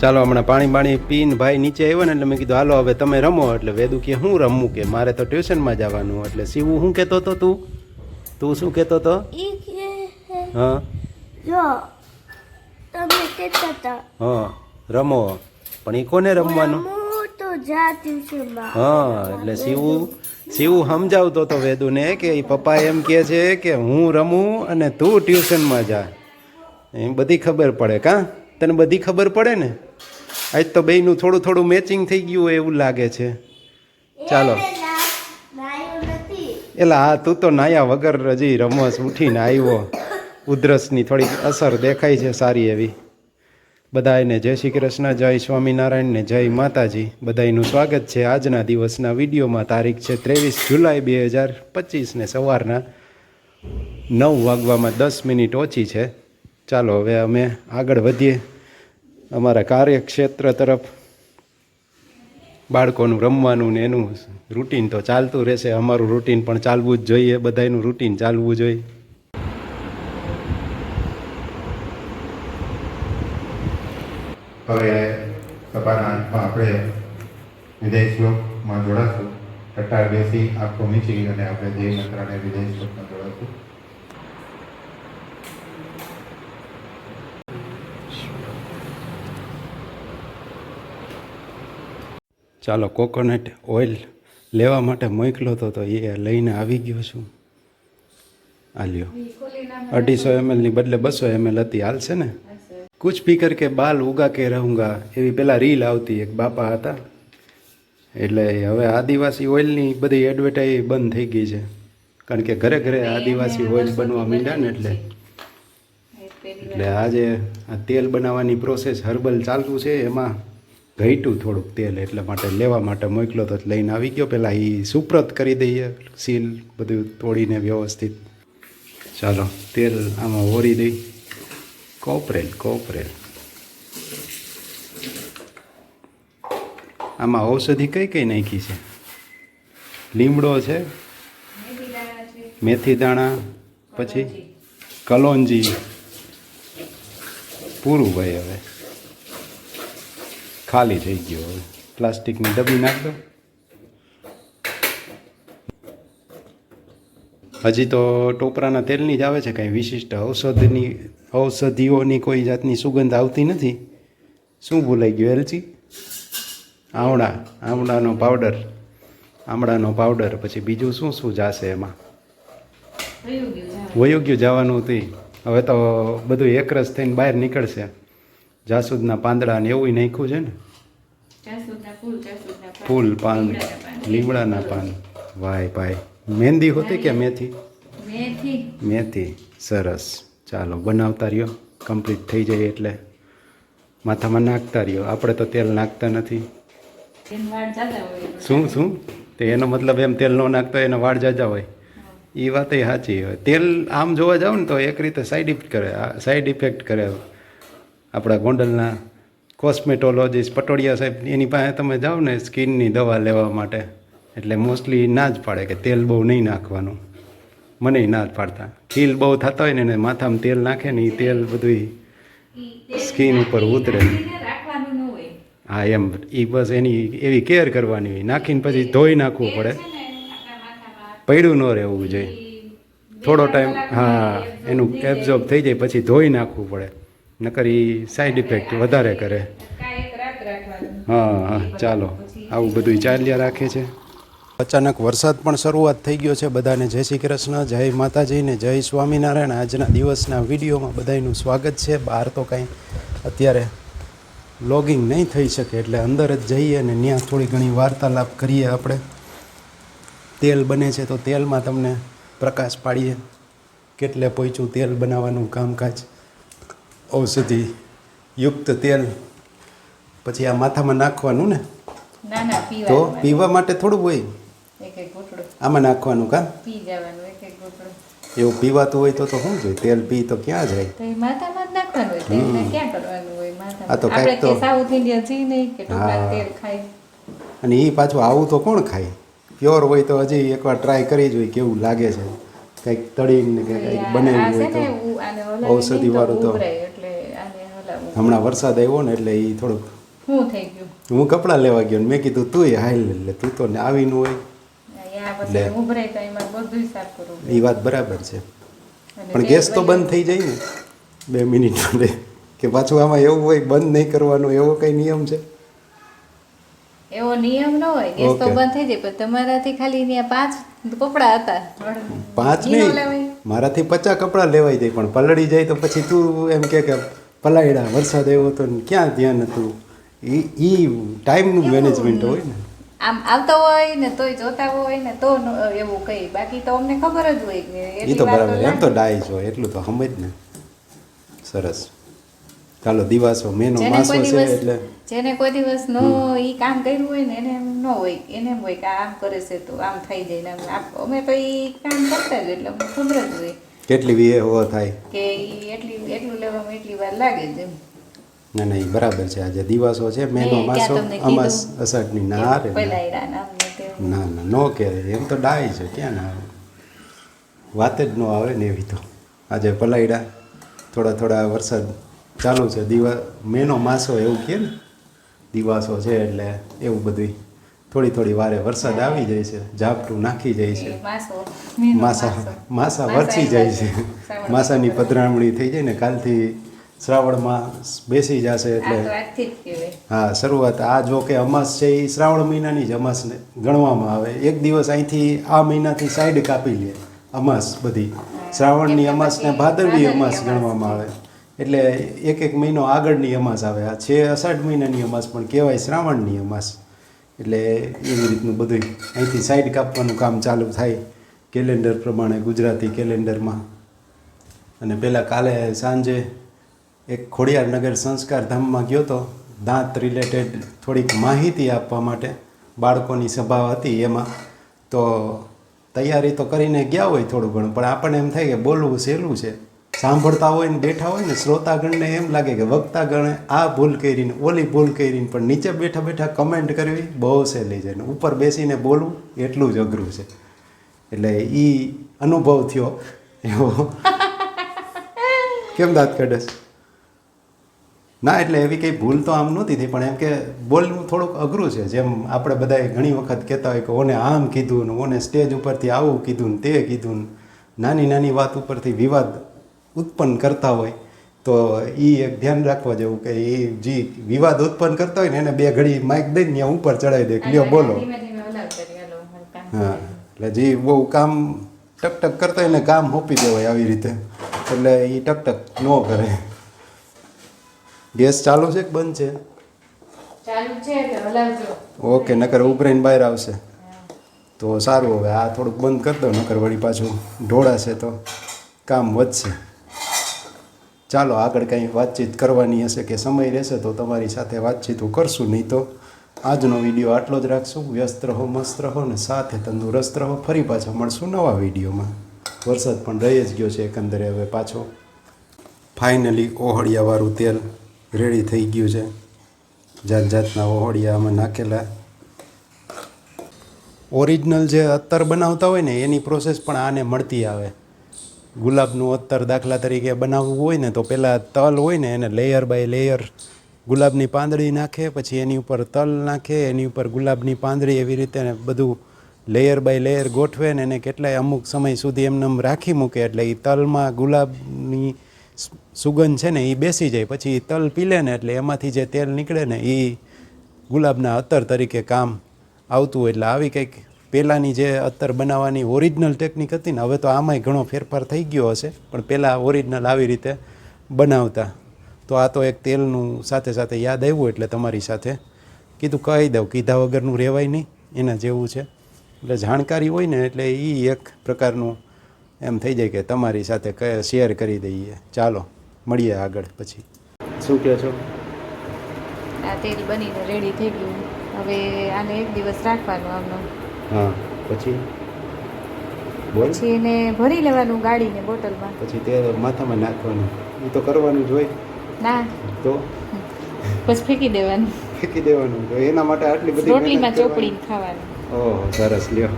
ચાલો હમણાં પાણી પાણી પીને ભાઈ નીચે આવ્યો ને એટલે મેં કીધું હાલો હવે તમે રમો. એટલે વેદુ કે હું રમવું કે? મારે તો ટ્યુશનમાં જવાનું. એટલે શિવું શું કહેતો હતો તું? તું શું કહેતો હતો? કે હા? રમો. પણ એ કોને રમવાનું? હું તો એટલે શિવું શિવું સમજાવતો હતો વેદુને કે એ પપ્પા એમ કહે છે કે હું રમું અને તું ટ્યુશનમાં જા. એમ બધી ખબર પડે કાં? તને બધી ખબર પડે ને? આજ તો બેયનું થોડું થોડું મેચિંગ થઈ ગયું હોય એવું લાગે છે. ચાલો. એલા એટલે હા તું તો નાયા વગર હજી રમસ ઉઠીને આવ્યો. ઉધરસની થોડીક અસર દેખાય છે સારી એવી. બધાને જય શ્રી કૃષ્ણ જય સ્વામિનારાયણ ને જય માતાજી. બધાનું સ્વાગત છે આજના દિવસના વિડીયોમાં. તારીખ છે ત્રેવીસ જુલાઈ બે હજાર પચીસને સવારના નવ વાગવામાં દસ મિનિટ ઓછી છે. ચાલો, હવે અમે આગળ વધીએ. અમારા કાર્યક્ષેત્ર તરફ. બાળકોનું રમવાનું ને એનું રૂટીન તો ચાલતું રહેશે. અમારું રૂટીન પણ ચાલવું જ જોઈએ. બધાનું રૂટીન ચાલવું જોઈએ. હવે સભાના અંતમાં આપણે વિજય જોડાશું. ટટ્ટાર બેસી, આંખો મીચી અને આપણે જય મંત્રાને વિજય જોડાશું. ચાલો કોકોનટ ઓઇલ લેવા માટે મોકલો તો તો એ લઈને આવી ગયો છું. આ લ્યો અઢીસો એમએલની બદલે બસો એમએલ હતી હાલશે ને? કુછ ભી કરકે બાલ ઉગા કે રહુંગા એવી પેલા રીલ આવતી એક બાપા હતા. એટલે હવે આદિવાસી ઓઇલની બધી એડવર્ટાઈઝ બંધ થઈ ગઈ છે. કારણ કે ઘરે ઘરે આદિવાસી ઓઇલ બનવા માંડ્યા ને એટલે. એટલે આજે આ તેલ બનાવવાની પ્રોસેસ હર્બલ ચાલતું છે એમાં ઘટ્યું થોડુંક તેલ એટલા માટે લેવા માટે મોકલો તો લઈને આવી ગયો. પહેલાં એ સુપ્રત કરી દઈએ સીલ બધું તોડીને વ્યવસ્થિત. ચાલો તેલ આમાં ઓરી દઈ. કોપરેલ કોપરેલ. આમાં ઔષધિ કઈ કઈ નાખી છે? લીમડો છે મેથી દાણા પછી કલોંજી. પૂરું ભાઈ હવે. ખાલી થઈ ગયો હવે. પ્લાસ્ટિકની ડબ્બી નાખ. દો હજી તો ટોપરાના તેલની જ આવે છે કાંઈ વિશિષ્ટ ઔષધની ઔષધિઓની કોઈ જાતની સુગંધ આવતી નથી. શું ભૂલાઈ ગયું એલચી? આવડા આમળાનો પાવડર આમળાનો પાવડર પછી બીજું શું શું જાશે એમાં? વયું ગયું જવાનું હતું હવે તો બધું એકરસ થઈને બહાર નીકળશે. જાસૂદના પાંદડા ને એવું નાખ્યું છે ને? ફૂલ પાન. લીમડાના પાન. વાય ભાઈ. મહેંદી હોતી કે મેથી? મેથી. મેથી. સરસ. ચાલો બનાવતા રહ્યો. કમ્પ્લીટ થઈ જાય એટલે. માથામાં નાખતા રહ્યો. આપણે તો તેલ નાખતા નથી. શું શું? તે એનો મતલબ એમ તેલ ન નાખતો એને વાળ જાજા હોય. એ વાત સાચી હોય. તેલ આમ જોવા જાવ ને તો એક રીતે સાઈડ ઇફેક્ટ કરે. સાઈડ ઇફેક્ટ કરે. આપણા ગોંડલના કોસ્મેટોલોજીસ્ટ પટોડિયા સાહેબ એની પાસે તમે જાઓ ને સ્કિનની દવા લેવા માટે. એટલે મોસ્ટલી ના જ પાડે કે તેલ બહુ નહીં નાખવાનું. મને ના જ પાડતા. ખીલ બહુ થતા હોય ને એને માથામાં તેલ નાખે ને એ તેલ બધું સ્કિન ઉપર ઉતરે. હા એમ. એ બસ એની એવી કેર કરવાની હોય. નાખીને પછી ધોઈ નાખવું પડે. પડ્યું ન રહેવું જોઈએ. થોડો ટાઈમ હા એનું એબ્ઝોર્બ થઈ જાય પછી ધોઈ નાખવું પડે. નકર એ સાઈડ ઇફેક્ટ વધારે કરે. હા હા ચાલો. આવું બધું ચાલ્યા રાખે છે. અચાનક વરસાદ પણ શરૂઆત થઈ ગયો છે. બધાને જય શ્રી કૃષ્ણ જય માતાજી ને જય સ્વામિનારાયણ. આજના દિવસના વિડીયોમાં બધાનું સ્વાગત છે. બહાર તો કાંઈ અત્યારે લોગિંગ નહીં થઈ શકે એટલે અંદર જ જઈએ અને ત્યાં થોડી ઘણી વાર્તાલાપ કરીએ આપણે. તેલ બને છે તો તેલમાં તમને પ્રકાશ પાડીએ. કેટલે પહોંચ્યું તેલ બનાવવાનું કામકાજ. ઔષધિ યુક્ત તેલ પછી આ માથામાં નાખવાનું ને? તો પીવા માટે થોડું હોય. આમાં નાખવાનું કા? એવું પીવાતું હોય તો તો શું જોઈએ? તેલ પી તો ક્યાં જાય? આ તો કાંઈક તો-. અને એ પાછું આવું તો કોણ ખાય? પ્યોર હોય તો હજી એકવાર ટ્રાય કરી જોઈએ કેવું લાગે છે. કંઈક તળીને કે કંઈક છે હોય તો. ઔષધિ વાળું તો ઉભરાય એટલે આને હલાવવું હમણાં વરસાદ આવ્યો ને એટલે એ થોડુંક શું થઈ ગયું. હું કપડાં લેવા ગયો ને મેં કીધું તું હાલ એટલે તું તો ને આવીને હોય. એ વાત બરાબર છે. પણ ગેસ તો બંધ થઈ જાય ને. બે મિનિટ માટે. કે પાછું આમાં એવું હોય બંધ નહીં કરવાનું એવો કઈ નિયમ છે? એવો નિયમ ન હોય. ગેસ તો બંધ થઈ જાય પણ તમારાથી ખાલી ત્યાં પાંચ કપડા હતા. પાંચ નહીં. મારાથી પચાસ કપડાં લેવાઈ જાય પણ પલળી જાય તો પછી તું એમ કે કે પલાયડા વરસાદ આવ્યો હતો ને ક્યાં ધ્યાન હતું? એ એ ટાઈમનું મેનેજમેન્ટ હોય ને. આમ આવતા હોય ને તોય જોતા હોય ને તો એવું કઈ. બાકી તો અમને ખબર જ હોય કે એ તો બરાબર એમ તો. ડાઈસ હોય એટલું તો સમજ ને. સરસ. ચાલો દિવાસો મેનો માસો છે એટલે. જેને કોઈ દિવસ નો ઈ કામ કર્યું હોય ને એને એમ ન હોય એને એમ હોય કે આમ કરે છે તો આમ થઈ જાય ને અમે તો ઈ કામ કરતા જ એટલે ખબર જ હોય. કેટલી વિહે હો થાય. કે ઈ એટલી એટલું લેવામાં એટલી વાર લાગે જ ના ના એ બરાબર છે. આજે દિવાસો છે મેનો માસો? અમાસ અષાઢની ના રે ના. ને. ના ના નો કે એમ તો ડાય છે ક્યાં ના આવે? વાત જ ન આવે ને એવી તો. આજે પલાયડા થોડા થોડા વરસાદ ચાલુ છે. દિવા મેનો માસો એવું કહે ને દિવાસો છે એટલે એવું બધું થોડી થોડી વારે વરસાદ આવી જાય છે ઝાપટું નાખી જાય છે. માસો, માસા વરસી જાય છે. માસાની પધરામણી થઈ જાય ને કાલથી શ્રાવણમાં બેસી જશે એટલે હા શરૂઆત આ જો કે અમાસ છે એ શ્રાવણ મહિનાની જ અમાસને ગણવામાં આવે. એક દિવસ અહીંથી આ મહિનાથી સાઈડ કાપી લે અમાસ બધી. શ્રાવણની અમાસને અમાસ ને ભાદરવી અમાસ. ગણવામાં આવે. એટલે એક એક મહિનો આગળની અમાસ આવે. આ છે અષાઢ મહિનાની અમાસ પણ કહેવાય શ્રાવણની અમાસ. એટલે એવી રીતનું બધું અહીંથી સાઈડ કાપવાનું કામ ચાલુ થાય કેલેન્ડર પ્રમાણે ગુજરાતી કેલેન્ડરમાં. અને પહેલાં કાલે સાંજે એક ખોડિયારનગર સંસ્કાર ધામમાં ગયો તો દાંત રિલેટેડ થોડીક માહિતી આપવા માટે બાળકોની સભા હતી એમાં. તો તૈયારી તો કરીને ગયા હોય થોડું ઘણું, પણ આપણને એમ થાય કે બોલવું સહેલું છે. સાંભળતા હોય ને બેઠા હોય ને શ્રોતાગણને એમ લાગે કે વક્તાગણે આ ભૂલ કરીને ઓલી ભૂલ કરીને પણ નીચે બેઠા બેઠા કમેન્ટ કરવી બહુ સહેલી છે. ને ઉપર બેસીને બોલવું એટલું જ અઘરું છે. એટલે એ અનુભવ થયો. એવો. કેમ દાંત કાઢે? ના એટલે એવી કંઈ ભૂલ તો આમ નહોતી થઈ પણ એમ કે બોલવું થોડુંક અઘરું છે. જેમ આપણે બધાએ ઘણી વખત કહેતા હોય કે ઓને આમ કીધું ને ઓને સ્ટેજ ઉપરથી આવું કીધું ને તે કીધું ને નાની નાની વાત ઉપરથી વિવાદ ઉત્પન્ન કરતા હોય તો એ એક ધ્યાન રાખવા જેવું કે એ જે વિવાદ ઉત્પન્ન કરતા હોય ને એને બે ઘડી માઇક દઈને ત્યાં ઉપર ચડાવી દે લ્યો બોલો. હા એટલે જે બહુ કામ ટક ટક કરતા હોય ને કામ હોપી દેવાય આવી રીતે. એટલે એ ટક ટક ન કરે. ગેસ ચાલુ છે કે બંધ છે? ઓકે નકર ઉભરાઈને બહાર આવશે. તો સારું હવે આ થોડુંક બંધ કરી દો નકર વળી પાછું ઢોળાશે તો કામ વધશે. ચાલો આગળ કંઈ વાતચીત કરવાની હશે કે સમય રહેશે તો તમારી સાથે વાતચીત હું કરશું, નહીં તો આજનો વીડિયો આટલો જ રાખશું. વ્યસ્ત રહો, મસ્ત રહો ને સાથે તંદુરસ્ત રહો. ફરી પાછા મળશું નવા વિડીયોમાં. વરસાદ પણ રહી જ ગયો છે એકંદરે. હવે પાછો ફાઇનલી ઓહળિયાવાળું તેલ રેડી થઈ ગયું છે. જાત જાતના ઓહળિયા આમાં નાખેલા. ઓરિજિનલ જે અત્તર બનાવતા હોય ને, એની પ્રોસેસ પણ આને મળતી આવે. ગુલાબનું અત્તર દાખલા તરીકે બનાવવું હોય ને તો પહેલાં તલ હોય ને એને લેયર બાય લેયર ગુલાબની પાંદડી નાખે, પછી એની ઉપર તલ નાખે, એની ઉપર ગુલાબની પાંદડી એવી રીતે બધું લેયર બાય લેયર ગોઠવે ને એને કેટલાય અમુક સમય સુધી એમને એમ રાખી મૂકે એટલે એ તલમાં ગુલાબની સુગંધ છે ને એ બેસી જાય. પછી તલ પીલે ને એટલે એમાંથી જે તેલ નીકળે ને એ ગુલાબના અત્તર તરીકે કામ આવતું એટલે આવી કંઈક પહેલાંની જે અત્તર બનાવવાની ઓરિજિનલ ટેકનિક હતી ને, હવે તો આમાંય ઘણો ફેરફાર થઈ ગયો હશે. પણ પહેલાં ઓરિજિનલ આવી રીતે બનાવતા. તો આ તો એક તેલનું સાથે સાથે યાદ આવ્યું એટલે તમારી સાથે કીધું, કહી દઉં, કીધા વગરનું રહેવાય નહીં, એના જેવું છે. એટલે જાણકારી હોય ને એટલે એ એક પ્રકારનું એમ થઈ જાય કે તમારી સાથે શેર કરી દઈએ. ચાલો, મળીએ આગળ પછી. શું કહો છો? આ તેલ બનીને રેડી થઈ ગયું. હવે આને એક દિવસ રાખવાનું આમનું. હા. પછી? બોલ. પછી એને ભરી લેવાનું ગાડીને બોટલમાં. પછી તે માથામાં નાખવાનું. એ તો કરવાનું જ હોય. ના. તો? પછી ફેંકી દેવાનું. ફેંકી દેવાનું. એના માટે આટલી બધી રોટલીમાં. ચોપડીને ખાવાનું. ઓહો સરસ લ્યો.